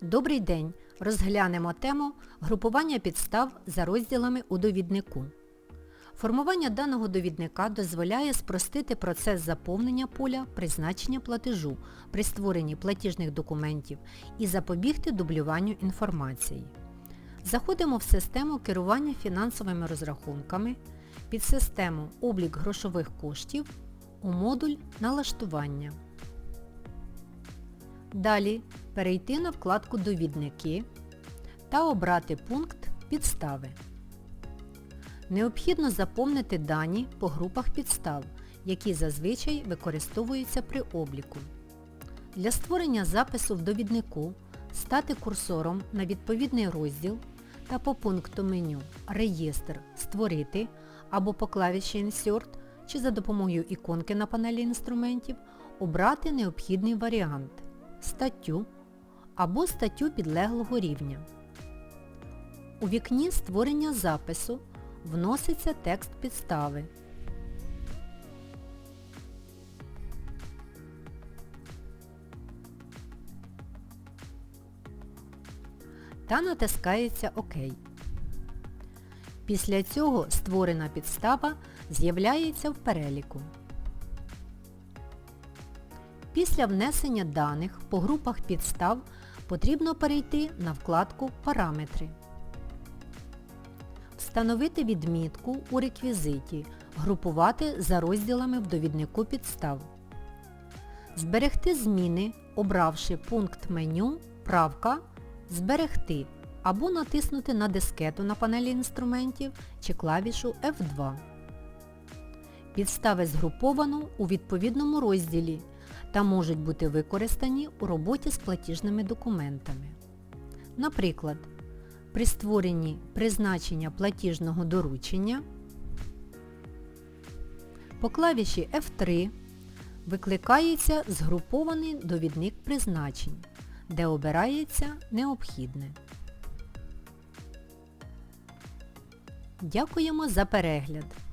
Добрий день! Розглянемо тему групування підстав за розділами у довіднику. Формування даного довідника дозволяє спростити процес заповнення поля призначення платежу при створенні платіжних документів і запобігти дублюванню інформації. Заходимо в систему керування фінансовими розрахунками, під систему Облік грошових коштів у модуль Налаштування. Далі перейти на вкладку Довідники та обрати пункт Підстави. Необхідно заповнити дані по групах підстав, які зазвичай використовуються при обліку. Для створення запису в довіднику стати курсором на відповідний розділ та по пункту меню Реєстр Створити або по клавіші Insert чи за допомогою іконки на панелі інструментів обрати необхідний варіант статтю або статтю підлеглого рівня. У вікні створення запису вноситься текст підстави. Та натискається ОК. Після цього створена підстава з'являється в переліку. Після внесення даних по групах підстав потрібно перейти на вкладку Параметри. Встановити відмітку у реквізиті Групувати за розділами в довіднику підстав. Зберегти зміни, обравши пункт меню Правка Зберегти або натиснути на дискету на панелі інструментів чи клавішу F2. Підстави згруповано у відповідному розділі та можуть бути використані у роботі з платіжними документами. Наприклад, при створенні призначення платіжного доручення по клавіші F3 викликається згрупований довідник призначень, де обирається необхідне. Дякуємо за перегляд!